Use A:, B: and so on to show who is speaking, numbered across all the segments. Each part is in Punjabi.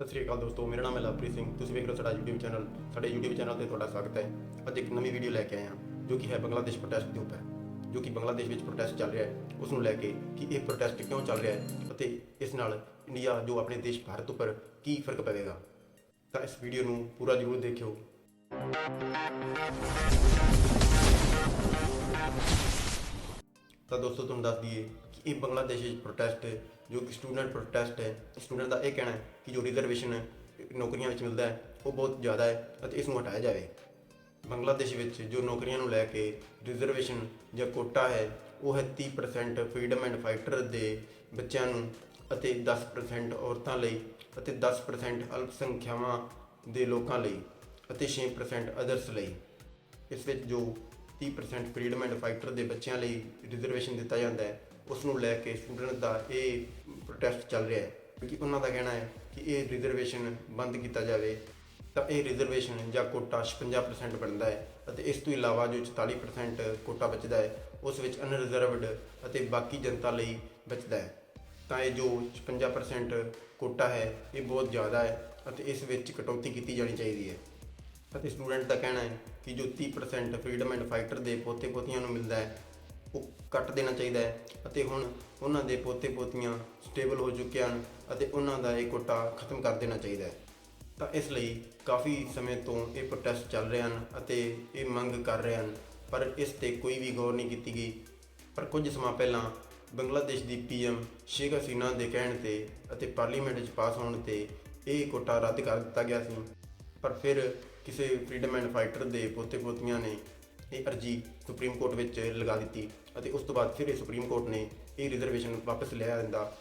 A: ਸਤਿ ਸ੍ਰੀ ਅਕਾਲ ਦੋਸਤੋ, ਮੇਰਾ ਨਾਮ ਹੈ ਲਵਪ੍ਰੀਤ ਸਿੰਘ। ਤੁਸੀਂ ਵੇਖ ਰਹੇ ਹੋ ਸਾਡਾ YouTube ਚੈਨਲ ਸਾਡੇ YouTube ਚੈਨਲ ਤੇ ਤੁਹਾਡਾ ਸਵਾਗਤ ਹੈ। ਅੱਜ ਇੱਕ ਨਵੀਂ ਵੀਡੀਓ ਲੈ ਕੇ ਆਏ ਹਾਂ, ਜੋ ਕਿ ਹੈ ਬੰਗਲਾਦੇਸ਼ ਪ੍ਰੋਟੈਸਟ ਦੇ ਉੱਪਰ। ਜੋ ਕਿ ਬੰਗਲਾਦੇਸ਼ ਵਿੱਚ ਪ੍ਰੋਟੈਸਟ ਚੱਲ ਰਿਹਾ ਹੈ, ਉਸ ਨੂੰ ਲੈ ਕੇ ਕਿ ਇਹ ਪ੍ਰੋਟੈਸਟ ਕਿਉਂ ਚੱਲ ਰਿਹਾ ਹੈ ਅਤੇ ਇਸ ਨਾਲ ਇੰਡੀਆ ਜੋ ਆਪਣੇ ਦੇਸ਼ ਭਾਰਤ ਉੱਪਰ ਕੀ ਫ਼ਰਕ ਪਵੇਗਾ। ਤਾਂ ਇਸ ਵੀਡੀਓ ਨੂੰ ਪੂਰਾ ਜ਼ਰੂਰ ਦੇਖਿਓ। ਤਾਂ ਦੋਸਤੋ, ਤੁਹਾਨੂੰ ਦੱਸ ਦਈਏ ਕਿ ਇਹ ਬੰਗਲਾਦੇਸ਼ ਵਿੱਚ ਪ੍ਰੋਟੈਸਟ ਜੋ ਸਟੂਡੈਂਟ ਪ੍ਰੋਟੈਸਟ ਹੈ ਸਟੂਡੈਂਟ ਦਾ ਇਹ ਕਹਿਣਾ ਹੈ ਕਿ ਜੋ ਰਿਜ਼ਰਵੇਸ਼ਨ ਹੈ, ਨੌਕਰੀਆਂ ਵਿੱਚ ਮਿਲਦਾ ਹੈ, ਉਹ ਬਹੁਤ ਜ਼ਿਆਦਾ ਹੈ ਅਤੇ ਇਸ ਨੂੰ ਹਟਾਇਆ ਜਾਵੇ। ਬੰਗਲਾਦੇਸ਼ ਵਿੱਚ ਜੋ ਨੌਕਰੀਆਂ ਨੂੰ ਲੈ ਕੇ ਰਿਜ਼ਰਵੇਸ਼ਨ ਜਾਂ ਕੋਟਾ ਹੈ, ਉਹ ਹੈ 30% ਫਰੀडम ਐਂਡ ਫਾਈਟਰ ਦੇ ਬੱਚਿਆਂ ਨੂੰ ਅਤੇ 10% ਔਰਤਾਂ ਲਈ ਅਤੇ 10% ਅਲਪਸੰਖਿਆਵਾਂ ਦੇ ਲੋਕਾਂ ਲਈ ਅਤੇ 6% ਅਦਰਸ ਲਈ। ਇਸ ਵਿੱਚ ਜੋ 30% ਫਰੀडम ਐਂਡ ਫਾਈਟਰ ਦੇ ਬੱਚਿਆਂ ਲਈ ਰਿਜ਼ਰਵੇਸ਼ਨ ਦਿੱਤਾ ਜਾਂਦਾ ਹੈ ਉਸ ਨੂੰ ਲੈ ਕੇ ਸਟੂਡੈਂਟ ਦਾ ਇਹ ਪ੍ਰੋਟੈਸਟ ਚੱਲ ਰਿਹਾ ਹੈ ਕਿਉਂਕਿ ਉਹਨਾਂ ਦਾ ਕਹਿਣਾ ਹੈ ਕਿ ਇਹ ਰਿਜ਼ਰਵੇਸ਼ਨ ਬੰਦ ਕੀਤਾ ਜਾਵੇ, ਤਾਂ ਇਹ ਰਿਜ਼ਰਵੇਸ਼ਨ ਜਾਂ ਕੋਟਾ 56% ਬਣਦਾ ਹੈ ਅਤੇ ਇਸ ਤੋਂ ਇਲਾਵਾ ਜੋ 44% ਕੋਟਾ ਬਚਦਾ ਹੈ, ਉਸ ਵਿੱਚ ਅਨਰਿਜ਼ਰਵਡ ਅਤੇ ਬਾਕੀ ਜਨਤਾ ਲਈ ਬਚਦਾ ਹੈ। ਤਾਂ ਇਹ ਜੋ 56% ਕੋਟਾ ਹੈ, ਇਹ ਬਹੁਤ ਜ਼ਿਆਦਾ ਹੈ ਅਤੇ ਇਸ ਵਿੱਚ ਕਟੌਤੀ ਕੀਤੀ ਜਾਣੀ ਚਾਹੀਦੀ ਹੈ। ਅਤੇ ਸਟੂਡੈਂਟ ਦਾ ਕਹਿਣਾ ਹੈ ਕਿ ਜੋ 30% ਫਰੀडम ਐਂਡ ਫਾਈਟਰ ਦੇ ਪੋਤੇ ਪੋਤੀਆਂ ਨੂੰ ਮਿਲਦਾ ਹੈ ਉਹ ਕੱਟ ਦੇਣਾ ਚਾਹੀਦਾ ਹੈ ਅਤੇ ਹੁਣ ਉਹਨਾਂ ਦੇ ਪੋਤੇ ਪੋਤੀਆਂ ਸਟੇਬਲ ਹੋ ਚੁੱਕੇ ਹਨ ਅਤੇ ਉਹਨਾਂ ਦਾ ਇਹ ਕੋਟਾ ਖਤਮ ਕਰ ਦੇਣਾ ਚਾਹੀਦਾ ਹੈ। ਤਾਂ ਇਸ ਲਈ ਕਾਫੀ ਸਮੇਂ ਤੋਂ ਇਹ ਪ੍ਰੋਟੈਸਟ ਚੱਲ ਰਹੇ ਹਨ ਅਤੇ ਇਹ ਮੰਗ ਕਰ ਰਹੇ ਹਨ, ਪਰ ਇਸ ਤੇ ਕੋਈ ਵੀ ਗੌਰ ਨਹੀਂ ਕੀਤੀ ਗਈ। ਪਰ ਕੁਝ ਸਮਾਂ ਪਹਿਲਾਂ ਬੰਗਲਾਦੇਸ਼ ਦੀ ਪੀਐਮ ਸ਼ੇਖ ਹਸੀਨਾ ਦੇ ਕਹਿਣ ਤੇ ਅਤੇ ਪਾਰਲੀਮੈਂਟ ਵਿੱਚ ਪਾਸ ਹੋਣ ਤੇ ਇਹ ਕੋਟਾ ਰੱਦ ਕਰ ਦਿੱਤਾ ਗਿਆ ਸੀ। ਪਰ ਫਿਰ ਕਿਸੇ ਫਰੀडम ਐਂਡ ਫਾਈਟਰ ਦੇ ਪੋਤੇ ਪੋਤੀਆਂ ਨੇ ਇਹ ਅਰਜੀ ਸੁਪਰੀਮ ਕੋਰਟ ਵਿੱਚ ਲਗਾ ਦਿੱਤੀ ਅਤੇ ਉਸ ਤੋਂ ਬਾਅਦ ਫਿਰ ਇਹ ਸੁਪਰੀਮ ਕੋਰਟ ਨੇ ਇਹ ਰਿਜ਼ਰਵੇਸ਼ਨ ਵਾਪਸ ਲਿਆ ਦਿੰਦਾ।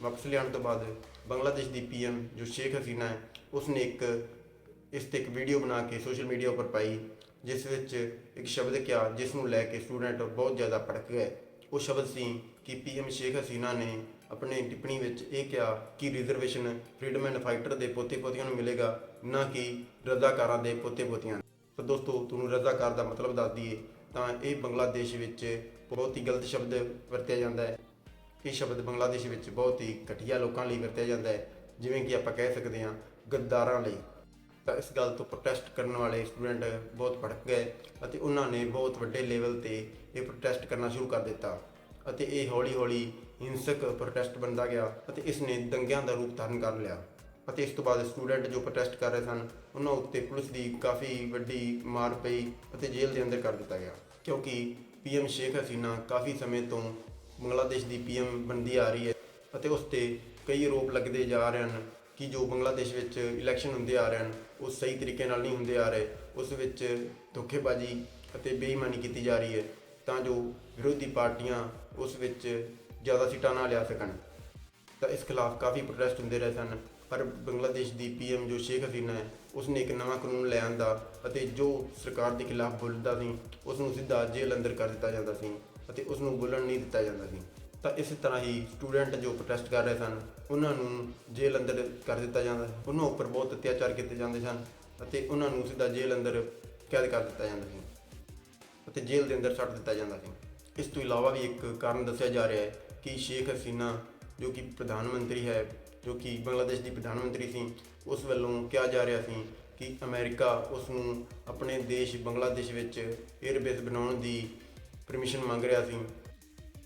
A: ਵਾਪਸ ਲਿਆਉਣ ਤੋਂ ਬਾਅਦ ਬੰਗਲਾਦੇਸ਼ ਦੀ ਪੀਐਮ ਜੋ ਸ਼ੇਖ ਹਸੀਨਾ ਹੈ ਉਸ ਨੇ ਇੱਕ, ਇਸ ਤੇ ਇੱਕ ਵੀਡੀਓ ਬਣਾ ਕੇ ਸੋਸ਼ਲ ਮੀਡੀਆ ਉੱਪਰ ਪਾਈ, ਜਿਸ ਵਿੱਚ ਇੱਕ ਸ਼ਬਦ ਕਿਹਾ ਜਿਸ ਨੂੰ ਲੈ ਕੇ ਸਟੂਡੈਂਟ ਬਹੁਤ ਜ਼ਿਆਦਾ ਭੜਕ ਗਏ। ਉਹ ਸ਼ਬਦ ਸੀ ਕਿ ਪੀਐਮ ਸ਼ੇਖ ਹਸੀਨਾ ਨੇ ਆਪਣੇ ਟਿੱਪਣੀ ਵਿੱਚ ਇਹ ਕਿਹਾ ਕਿ ਰਿਜ਼ਰਵੇਸ਼ਨ ਫਰੀडम ਐਂਡ ਫਾਈਟਰ ਦੇ ਪੋਤੇ ਪੋਤੀਆਂ ਨੂੰ ਮਿਲੇਗਾ, ਨਾ ਕਿ ਰਜ਼ਾਕਾਰਾਂ ਦੇ ਪੋਤੇ ਪੋਤੀਆਂ ਤਾਂ ਦੋਸਤੋ, ਤੁਹਾਨੂੰ ਰਜ਼ਾਕਾਰ ਦਾ ਮਤਲਬ ਦੱਸ ਦਈਏ, ਤਾਂ ਇਹ ਬੰਗਲਾਦੇਸ਼ ਵਿੱਚ ਬਹੁਤ ਹੀ ਗਲਤ ਸ਼ਬਦ ਵਰਤਿਆ ਜਾਂਦਾ ਹੈ। ਇਹ ਸ਼ਬਦ ਬੰਗਲਾਦੇਸ਼ ਵਿੱਚ ਬਹੁਤ ਹੀ ਘਟੀਆ ਲੋਕਾਂ ਲਈ ਵਰਤਿਆ ਜਾਂਦਾ ਹੈ, ਜਿਵੇਂ ਕਿ ਆਪਾਂ ਕਹਿ ਸਕਦੇ ਹਾਂ, ਗੱਦਾਰਾਂ ਲਈ। ਤਾਂ ਇਸ ਗੱਲ ਤੋਂ ਪ੍ਰੋਟੈਸਟ ਕਰਨ ਵਾਲੇ ਸਟੂਡੈਂਟ ਬਹੁਤ ਭੜਕ ਗਏ ਅਤੇ ਉਹਨਾਂ ਨੇ ਬਹੁਤ ਵੱਡੇ ਲੈਵਲ ਤੇ ਇਹ ਪ੍ਰੋਟੈਸਟ ਕਰਨਾ ਸ਼ੁਰੂ ਕਰ ਦਿੱਤਾ ਅਤੇ ਇਹ ਹੌਲੀ-ਹੌਲੀ ਹਿੰਸਕ ਪ੍ਰੋਟੈਸਟ ਬਣਦਾ ਗਿਆ ਅਤੇ ਇਸ ਨੇ ਦੰਗਿਆਂ ਦਾ ਰੂਪ ਧਾਰਨ ਕਰ ਲਿਆ। ਅਤੇ ਇਸ ਤੋਂ ਬਾਅਦ ਸਟੂਡੈਂਟ ਜੋ ਪ੍ਰੋਟੈਸਟ ਕਰ ਰਹੇ ਸਨ, ਉਹਨਾਂ ਉੱਤੇ ਪੁਲਿਸ ਦੀ ਕਾਫੀ ਵੱਡੀ ਮਾਰ ਪਈ ਅਤੇ ਜੇਲ੍ਹ ਦੇ ਅੰਦਰ ਕਰ ਦਿੱਤਾ ਗਿਆ। ਕਿਉਂਕਿ ਪੀਐਮ ਸ਼ੇਖ ਹਸੀਨਾ ਕਾਫੀ ਸਮੇਂ ਤੋਂ ਬੰਗਲਾਦੇਸ਼ ਦੀ ਪੀਐਮ ਬਣਦੀ ਆ ਰਹੀ ਹੈ ਅਤੇ ਉਸ ਤੇ ਕਈ ਆਰੋਪ ਲੱਗਦੇ ਜਾ ਰਹੇ ਹਨ ਕਿ ਜੋ ਬੰਗਲਾਦੇਸ਼ ਵਿੱਚ ਇਲੈਕਸ਼ਨ ਹੁੰਦੇ ਆ ਰਹੇ ਹਨ, ਉਹ ਸਹੀ ਤਰੀਕੇ ਨਾਲ ਨਹੀਂ ਹੁੰਦੇ ਆ ਰਹੇ। ਉਸ ਵਿੱਚ ਧੋਖੇਬਾਜ਼ੀ ਅਤੇ ਬੇਈਮਾਨੀ ਕੀਤੀ ਜਾ ਰਹੀ ਹੈ ਤਾਂ ਜੋ ਵਿਰੋਧੀ ਪਾਰਟੀਆਂ ਉਸ ਵਿੱਚ ਜ਼ਿਆਦਾ ਸੀਟਾਂ ਨਾ ਲਿਆ ਸਕਣ। ਤਾਂ ਇਸ ਖਿਲਾਫ ਕਾਫੀ ਪ੍ਰੋਟੈਸਟ ਹੁੰਦੇ ਰਹੇ ਸਨ ਪਰ ਬੰਗਲਾਦੇਸ਼ ਦੀ ਪੀਐਮ ਜੋ ਸ਼ੇਖ ਹਸੀਨਾ ਹੈ, ਉਸਨੇ ਇੱਕ ਨਵਾਂ ਕਾਨੂੰਨ ਲੈ ਦਾ ਅਤੇ ਜੋ ਸਰਕਾਰ ਦੇ ਖਿਲਾਫ ਬੋਲਦਾ ਸੀ ਉਸ ਨੂੰ ਸਿੱਧਾ ਜੇਲ੍ਹ ਅੰਦਰ ਕਰ ਦਿੱਤਾ ਜਾਂਦਾ ਸੀ ਅਤੇ ਉਸ ਨੂੰ ਬੋਲਣ ਨਹੀਂ ਦਿੱਤਾ ਜਾਂਦਾ ਸੀ। ਤਾਂ ਇਸੇ ਤਰ੍ਹਾਂ ਹੀ ਸਟੂਡੈਂਟ ਜੋ ਪ੍ਰੋਟੈਸਟ ਕਰ ਰਹੇ ਸਨ, ਉਹਨਾਂ ਨੂੰ ਜੇਲ੍ਹ ਅੰਦਰ ਕਰ ਦਿੱਤਾ ਜਾਂਦਾ ਉਹਨਾਂ ਉੱਪਰ ਬਹੁਤ ਅਤਿਆਚਾਰ ਕੀਤੇ ਜਾਂਦੇ ਸਨ ਅਤੇ ਉਹਨਾਂ ਨੂੰ ਸਿੱਧਾ ਜੇਲ੍ਹ ਅੰਦਰ ਕੈਦ ਕਰ ਦਿੱਤਾ ਜਾਂਦਾ ਸੀ ਅਤੇ ਜੇਲ੍ਹ ਦੇ ਅੰਦਰ ਛੱਡ ਦਿੱਤਾ ਜਾਂਦਾ ਸੀ। ਇਸ ਤੋਂ ਇਲਾਵਾ ਵੀ ਇੱਕ ਕਾਰਨ ਦੱਸਿਆ ਜਾ ਰਿਹਾ ਹੈ ਕਿ ਸ਼ੇਖ ਹਸੀਨਾ ਜੋ ਕਿ ਪ੍ਰਧਾਨ ਮੰਤਰੀ ਹੈ ਜੋ ਕਿ ਬੰਗਲਾਦੇਸ਼ ਦੀ ਪ੍ਰਧਾਨ ਮੰਤਰੀ ਸੀ, ਉਸ ਵੱਲੋਂ ਕਿਹਾ ਜਾ ਰਿਹਾ ਸੀ ਕਿ ਅਮਰੀਕਾ ਉਸ ਨੂੰ ਆਪਣੇ ਦੇਸ਼ ਬੰਗਲਾਦੇਸ਼ ਵਿੱਚ 에ਅਰਬੇਸ ਬਣਾਉਣ ਦੀ ਪਰਮਿਸ਼ਨ ਮੰਗ ਰਿਹਾ ਸੀ।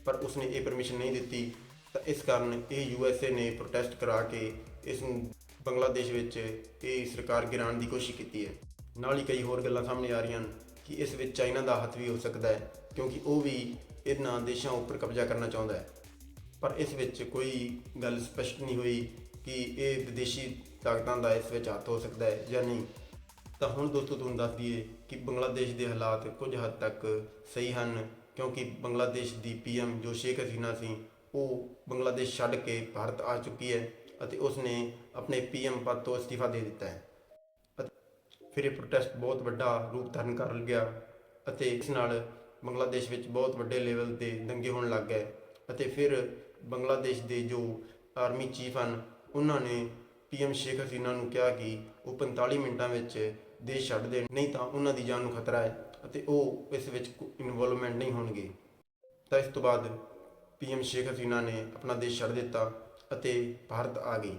A: ਪਰ ਉਸਨੇ ਇਹ ਪਰਮਿਸ਼ਨ ਨਹੀਂ ਦਿੱਤੀ, ਤਾਂ ਇਸ ਕਾਰਨ ਇਹ ਯੂਐਸਏ ਨੇ ਪ੍ਰੋਟੈਸਟ ਕਰਾ ਕੇ ਇਸ ਨੂੰ ਬੰਗਲਾਦੇਸ਼ ਵਿੱਚ ਇਹ ਸਰਕਾਰ ਗਿਰਾਉਣ ਦੀ ਕੋਸ਼ਿਸ਼ ਕੀਤੀ ਹੈ। ਨਾਲ ਹੀ ਕਈ ਹੋਰ ਗੱਲਾਂ ਸਾਹਮਣੇ ਆ ਰਹੀਆਂ ਹਨ ਕਿ ਇਸ ਵਿੱਚ ਚਾਈਨਾ ਦਾ ਹੱਥ ਵੀ ਹੋ ਸਕਦਾ ਹੈ, ਕਿਉਂਕਿ ਉਹ ਵੀ ਇਹਨਾਂ ਦੇਸ਼ਾਂ ਉੱਪਰ ਕਬਜ਼ਾ ਕਰਨਾ ਚਾਹੁੰਦਾ ਹੈ। ਪਰ ਇਸ ਵਿੱਚ ਕੋਈ ਗੱਲ ਸਪਸ਼ਟ ਨਹੀਂ ਹੋਈ ਕਿ ਇਹ ਵਿਦੇਸ਼ੀ ਤਾਕਤਾਂ ਦਾ ਇਸ ਵਿੱਚ ਹੱਥ ਹੋ ਸਕਦਾ ਹੈ ਜਾਂ ਨਹੀਂ। ਤਾਂ ਹੁਣ ਦੋਸਤੋ ਤੁਹਾਨੂੰ ਦੱਸ ਦਈਏ ਕਿ ਬੰਗਲਾਦੇਸ਼ ਦੇ ਹਾਲਾਤ ਕੁਝ ਹੱਦ ਤੱਕ ਸਹੀ ਹਨ, ਕਿਉਂਕਿ ਬੰਗਲਾਦੇਸ਼ ਦੀ ਪੀਐਮ ਜੋ ਸ਼ੇਖ ਹਸੀਨਾ ਸੀ, ਉਹ ਬੰਗਲਾਦੇਸ਼ ਛੱਡ ਕੇ ਭਾਰਤ ਆ ਚੁੱਕੀ ਹੈ ਅਤੇ ਉਸ ਨੇ ਆਪਣੇ ਪੀਐਮ ਪਦ ਤੋਂ ਅਸਤੀਫਾ ਦੇ ਦਿੱਤਾ ਹੈ। ਫਿਰ ਇਹ ਪ੍ਰੋਟੈਸਟ ਬਹੁਤ ਵੱਡਾ ਰੂਪ ਧਾਰਨ ਕਰ ਗਿਆ ਅਤੇ ਇਸ ਨਾਲ ਬੰਗਲਾਦੇਸ਼ ਵਿੱਚ ਬਹੁਤ ਵੱਡੇ ਲੈਵਲ ਤੇ ਦੰਗੇ ਹੋਣ ਲੱਗ ਗਏ। ਅਤੇ ਫਿਰ ਬੰਗਲਾਦੇਸ਼ ਦੇ ਜੋ ਆਰਮੀ ਚੀਫ ਹਨ, ਉਹਨਾਂ ਨੇ ਪੀਐਮ ਸ਼ੇਖ ਹਸੀਨਾ ਨੂੰ ਕਿਹਾ ਕਿ ਉਹ 45 ਮਿੰਟਾਂ ਵਿੱਚ ਦੇਸ਼ ਛੱਡ ਦੇਣ, ਨਹੀਂ ਤਾਂ ਉਹਨਾਂ ਦੀ ਜਾਨ ਨੂੰ ਖਤਰਾ ਹੈ ਅਤੇ ਉਹ ਇਸ ਵਿੱਚ ਇਨਵੋਲਵਮੈਂਟ ਨਹੀਂ ਹੋਣਗੇ। ਤਾਂ ਇਸ ਤੋਂ ਬਾਅਦ ਪੀਐਮ ਸ਼ੇਖ ਹਸੀਨਾ ਨੇ ਆਪਣਾ ਦੇਸ਼ ਛੱਡ ਦਿੱਤਾ ਅਤੇ ਭਾਰਤ ਆ ਗਈ।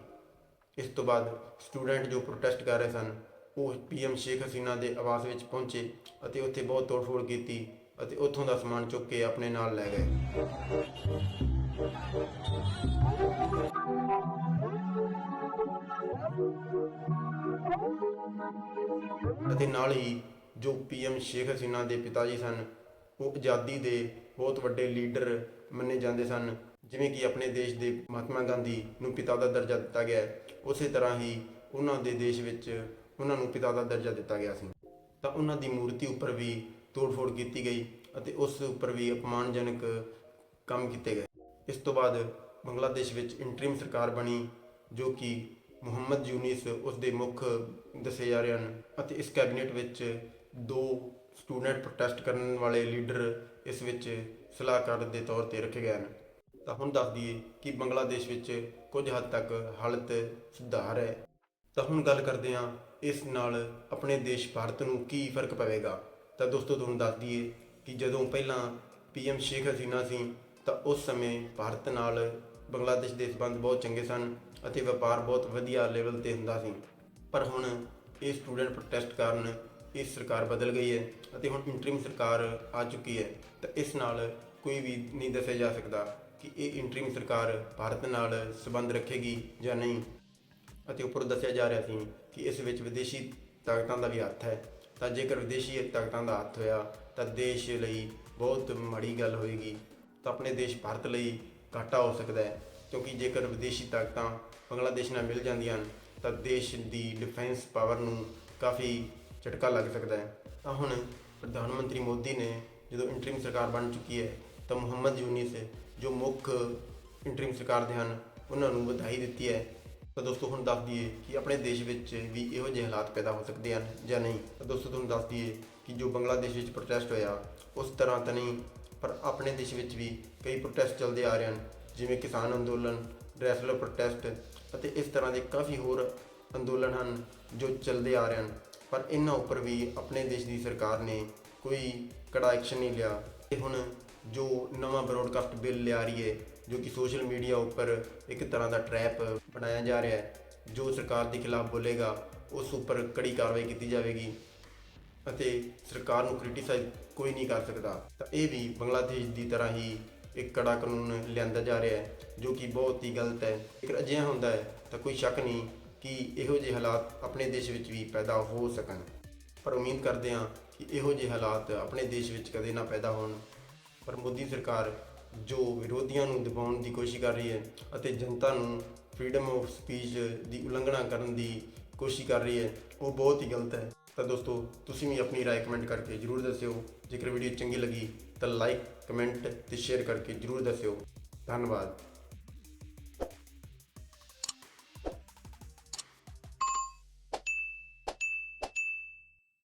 A: ਇਸ ਤੋਂ ਬਾਅਦ ਸਟੂਡੈਂਟ ਜੋ ਪ੍ਰੋਟੈਸਟ ਕਰ ਰਹੇ ਸਨ, ਉਹ ਪੀਐਮ ਸ਼ੇਖ ਹਸੀਨਾ ਦੇ ਆਵਾਸ ਵਿੱਚ ਪਹੁੰਚੇ ਅਤੇ ਉੱਥੇ ਬਹੁਤ ਤੋੜਫੋੜ ਕੀਤੀ ਅਤੇ ਉੱਥੋਂ ਦਾ ਸਮਾਨ ਚੁੱਕ ਕੇ ਆਪਣੇ ਨਾਲ ਲੈ ਗਏ। ਅਤੇ ਨਾਲ ਹੀ ਜੋ ਪੀਐਮ ਸ਼ੇਖ ਹਸੀਨਾ ਦੇ ਪਿਤਾ ਜੀ ਸਨ, ਉਹ ਆਜ਼ਾਦੀ ਦੇ ਬਹੁਤ ਵੱਡੇ ਲੀਡਰ ਮੰਨੇ ਜਾਂਦੇ ਸਨ। ਜਿਵੇਂ ਕਿ ਆਪਣੇ ਦੇਸ਼ ਦੇ ਮਹਾਤਮਾ ਗਾਂਧੀ ਨੂੰ ਪਿਤਾ ਦਾ ਦਰਜਾ ਦਿੱਤਾ ਗਿਆ। ਉਸੇ ਤਰ੍ਹਾਂ ਹੀ ਉਹਨਾਂ ਦੇ ਦੇਸ਼ ਵਿੱਚ ਉਹਨਾਂ ਨੂੰ ਪਿਤਾ ਦਾ ਦਰਜਾ ਦਿੱਤਾ ਗਿਆ ਸੀ। ਤਾਂ ਉਹਨਾਂ ਦੀ ਮੂਰਤੀ ਉੱਪਰ ਵੀ ਤੋੜਫੋੜ ਕੀਤੀ ਗਈ ਅਤੇ ਉਸ ਉੱਪਰ ਵੀ ਅਪਮਾਨਜਨਕ ਕੰਮ ਕੀਤੇ ਗਏ। ਇਸ ਤੋਂ ਬਾਅਦ ਬੰਗਲਾਦੇਸ਼ ਵਿੱਚ ਇੰਟਰੀਮ ਸਰਕਾਰ ਬਣੀ, ਜੋ ਕਿ ਮੁਹੰਮਦ ਯੂਨਿਸ ਉਸ ਦੇ ਮੁੱਖ ਦੱਸੇ ਜਾ ਰਹੇ ਹਨ ਅਤੇ ਇਸ ਕੈਬਨਿਟ ਵਿੱਚ ਦੋ ਸਟੂਡੈਂਟ ਪ੍ਰੋਟੈਸਟ ਕਰਨ ਵਾਲੇ ਲੀਡਰ ਇਸ ਵਿੱਚ ਸਲਾਹਕਾਰ ਦੇ ਤੌਰ ਤੇ ਰੱਖੇ ਗਏ ਹਨ। ਤਾਂ ਹੁਣ ਦੱਸ ਦਈਏ ਕਿ ਬੰਗਲਾਦੇਸ਼ ਵਿੱਚ ਕੁਝ ਹੱਦ ਤੱਕ ਹਾਲਤ ਸੁਧਾਰ ਹੈ। ਤਾਂ ਹੁਣ ਗੱਲ ਕਰਦੇ ਹਾਂ ਇਸ ਨਾਲ ਆਪਣੇ ਦੇਸ਼ ਭਾਰਤ ਨੂੰ ਕੀ ਫ਼ਰਕ ਪਵੇਗਾ। ਤਾਂ ਦੋਸਤੋ, ਤੁਹਾਨੂੰ ਦੱਸ ਦਈਏ ਕਿ ਜਦੋਂ ਪਹਿਲਾਂ ਪੀਐਮ ਸ਼ੇਖ ਹਸੀਨਾ ਸੀ, ਤਾਂ ਉਸ ਸਮੇਂ ਭਾਰਤ ਨਾਲ ਬੰਗਲਾਦੇਸ਼ ਦੇ ਸਬੰਧ ਬਹੁਤ ਚੰਗੇ ਸਨ ਅਤੇ ਵਪਾਰ ਬਹੁਤ ਵਧੀਆ ਲੈਵਲ ਤੇ ਹੁੰਦਾ ਸੀ। ਪਰ ਹੁਣ ਇਹ ਸਟੂਡੈਂਟ ਪ੍ਰੋਟੈਸਟ ਕਾਰਨ ਇਹ ਸਰਕਾਰ ਬਦਲ ਗਈ ਹੈ ਅਤੇ ਹੁਣ ਇੰਟਰਿਮ ਸਰਕਾਰ ਆ ਚੁੱਕੀ ਹੈ। ਤਾਂ ਇਸ ਨਾਲ ਕੋਈ ਵੀ ਨਹੀਂ ਦੱਸਿਆ ਜਾ ਸਕਦਾ ਕਿ ਇਹ ਇੰਟਰਿਮ ਸਰਕਾਰ ਭਾਰਤ ਨਾਲ ਸੰਬੰਧ ਰੱਖੇਗੀ ਜਾਂ ਨਹੀਂ। ਅਤੇ ਉੱਪਰ ਦੱਸਿਆ ਜਾ ਰਿਹਾ ਸੀ ਕਿ ਇਸ ਵਿੱਚ ਵਿਦੇਸ਼ੀ ਤਾਕਤਾਂ ਦਾ ਵੀ ਹੱਥ ਹੈ। ਤਾਂ ਜੇਕਰ ਵਿਦੇਸ਼ੀ ਤਾਕਤਾਂ ਦਾ ਹੱਥ ਹੋਇਆ, ਤਾਂ ਦੇਸ਼ ਲਈ ਬਹੁਤ ਮਾੜੀ ਗੱਲ ਹੋਏਗੀ। ਤਾਂ ਆਪਣੇ ਦੇਸ਼ ਭਾਰਤ ਲਈ ਘਾਟਾ ਹੋ ਸਕਦਾ ਹੈ, ਕਿਉਂਕਿ ਜੇਕਰ ਵਿਦੇਸ਼ੀ ਤਾਕਤਾਂ ਬੰਗਲਾਦੇਸ਼ ਨਾਲ ਮਿਲ ਜਾਂਦੀਆਂ ਹਨ, ਤਾਂ ਦੇਸ਼ ਦੀ ਡਿਫੈਂਸ ਪਾਵਰ ਨੂੰ ਕਾਫੀ ਝਟਕਾ ਲੱਗ ਸਕਦਾ ਹੈ। ਤਾਂ ਹੁਣ ਪ੍ਰਧਾਨ ਮੰਤਰੀ ਮੋਦੀ ਨੇ ਜਦੋਂ ਇੰਟਰਿਮ ਸਰਕਾਰ ਬਣ ਚੁੱਕੀ ਹੈ, ਤਾਂ ਮੁਹੰਮਦ ਯੂਨਿਸ, ਜੋ ਮੁੱਖ ਇੰਟਰਿਮ ਸਰਕਾਰ ਦੇ ਹਨ, ਉਹਨਾਂ ਨੂੰ ਵਧਾਈ ਦਿੱਤੀ ਹੈ। ਤਾਂ ਦੋਸਤੋ ਹੁਣ ਦੱਸ ਦਈਏ ਕਿ ਆਪਣੇ ਦੇਸ਼ ਵਿੱਚ ਵੀ ਇਹੋ ਜਿਹੇ ਹਾਲਾਤ ਪੈਦਾ ਹੋ ਸਕਦੇ ਹਨ ਜਾਂ ਨਹੀਂ। ਤਾਂ ਦੋਸਤੋ ਤੁਹਾਨੂੰ ਦੱਸ ਦਈਏ ਕਿ ਜੋ ਬੰਗਲਾਦੇਸ਼ ਵਿੱਚ ਪ੍ਰੋਟੈਸਟ ਹੋਇਆ, ਉਸ ਤਰ੍ਹਾਂ ਤਾਂ ਨਹੀਂ, ਪਰ ਆਪਣੇ ਦੇਸ਼ ਵਿੱਚ ਵੀ ਕਈ ਪ੍ਰੋਟੈਸਟ ਚੱਲਦੇ ਆ ਰਹੇ ਹਨ। ਜਿਵੇਂ ਕਿਸਾਨ ਅੰਦੋਲਨ ਰੈਸਲਰ ਪ੍ਰੋਟੈਸਟ ਅਤੇ ਇਸ ਤਰ੍ਹਾਂ ਦੇ ਕਾਫੀ ਹੋਰ ਅੰਦੋਲਨ ਹਨ ਜੋ ਚੱਲਦੇ ਆ ਰਹੇ ਹਨ। ਪਰ ਇਹਨਾਂ ਉੱਪਰ ਵੀ ਆਪਣੇ ਦੇਸ਼ ਦੀ ਸਰਕਾਰ ਨੇ ਕੋਈ ਕੜਾ ਐਕਸ਼ਨ ਨਹੀਂ ਲਿਆ। ਤੇ ਹੁਣ ਜੋ ਨਵਾਂ ਬ੍ਰੌਡਕਾਸਟ ਬਿੱਲ ਲਿਆ ਰਹੀ ਹੈ ਜੋ ਕਿ ਸੋਸ਼ਲ ਮੀਡੀਆ ਉੱਪਰ ਇੱਕ ਤਰ੍ਹਾਂ ਦਾ ਟਰੈਪ ਬਣਾਇਆ ਜਾ ਰਿਹਾ ਹੈ, ਜੋ ਸਰਕਾਰ ਦੇ ਖਿਲਾਫ ਬੋਲੇਗਾ, ਉਸ ਉੱਪਰ ਕੜੀ ਕਾਰਵਾਈ ਕੀਤੀ ਜਾਵੇਗੀ ਅਤੇ ਸਰਕਾਰ ਨੂੰ ਕ੍ਰਿਟਿਸਾਈਜ਼ ਕੋਈ ਨਹੀਂ ਕਰ ਸਕਦਾ। ਤਾਂ ਇਹ ਵੀ ਬੰਗਲਾਦੇਸ਼ ਦੀ ਤਰ੍ਹਾਂ ਹੀ ਇੱਕ ਕੜਾ ਕਾਨੂੰਨ ਲਿਆਂਦਾ ਜਾ ਰਿਹਾ ਹੈ, ਜੋ ਕਿ ਬਹੁਤ ਹੀ ਗਲਤ ਹੈ। ਜੇਕਰ ਅਜਿਹਾ ਹੁੰਦਾ ਹੈ, ਤਾਂ ਕੋਈ ਸ਼ੱਕ ਨਹੀਂ ਕਿ ਇਹੋ ਜਿਹੇ ਹਾਲਾਤ ਆਪਣੇ ਦੇਸ਼ ਵਿੱਚ ਵੀ ਪੈਦਾ ਹੋ ਸਕਣ। ਪਰ ਉਮੀਦ ਕਰਦੇ ਹਾਂ ਕਿ ਇਹੋ ਜਿਹੇ ਹਾਲਾਤ ਆਪਣੇ ਦੇਸ਼ ਵਿੱਚ ਕਦੇ ਨਾ ਪੈਦਾ ਹੋਣ। ਪਰ ਮੋਦੀ ਸਰਕਾਰ ਜੋ ਵਿਰੋਧੀਆਂ ਨੂੰ ਦਬਾਉਣ ਦੀ ਕੋਸ਼ਿਸ਼ ਕਰ ਰਹੀ ਹੈ ਅਤੇ ਜਨਤਾ ਨੂੰ ਫ੍ਰੀडम ਆਫ ਸਪੀਚ ਦੀ ਉਲੰਘਣਾ ਕਰਨ ਦੀ ਕੋਸ਼ਿਸ਼ ਕਰ ਰਹੀ ਹੈ, ਉਹ ਬਹੁਤ ਹੀ ਗਲਤ ਹੈ। ਤਾਂ ਦੋਸਤੋ, ਤੁਸੀਂ ਵੀ ਆਪਣੀ ਰਾਏ ਕਮੈਂਟ ਕਰਕੇ ਜਰੂਰ ਦੱਸਿਓ। ਜੇਕਰ ਵੀਡੀਓ ਚੰਗੀ ਲੱਗੀ ਤਾਂ ਲਾਈਕ ਕਮੈਂਟ ਤੇ ਸ਼ੇਅਰ ਕਰਕੇ ਜਰੂਰ ਦੱਸਿਓ। ਧੰਨਵਾਦ।